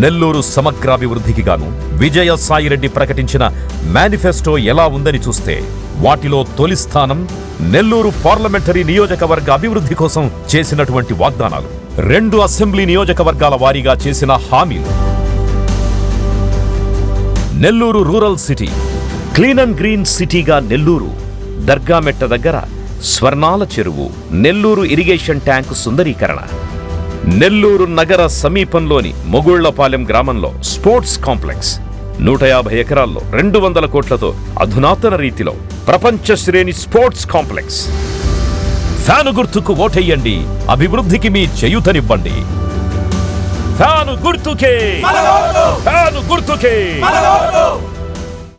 నెల్లూరు సమగ్రాభివృద్ధికి గాను విజయ సాయిరెడ్డి ప్రకటించిన మేనిఫెస్టో ఎలా ఉందని చూస్తే వాటిలో తొలి స్థానం నెల్లూరు పార్లమెంటరీ నియోజకవర్గ అభివృద్ధి కోసం చేసినటువంటి వాగ్దానాలు. రెండు అసెంబ్లీ నియోజకవర్గాల వారీగా చేసిన హామీలు. Nellore rural city clean and green సిటీగా నెల్లూరు దర్గామెట్ట దగ్గర స్వర్ణాల చెరువు నెల్లూరు ఇరిగేషన్ ట్యాంకు సుందరీకరణ. నెల్లూరు నగర సమీపంలోని మొగుళ్ళపాలెం గ్రామంలో స్పోర్ట్స్ కాంప్లెక్స్. నూట యాభై ఎకరాల్లో రెండు వందల కోట్లతో అధునాతన రీతిలో ప్రపంచ శ్రేణి స్పోర్ట్స్ కాంప్లెక్స్. ఫ్యాను గుర్తుకు ఓటెయ్యండి అభివృద్ధికి మీ చేయుతనివ్వండి. ఫ్యాను గుర్తుకే! ఫ్యాను గుర్తుకే!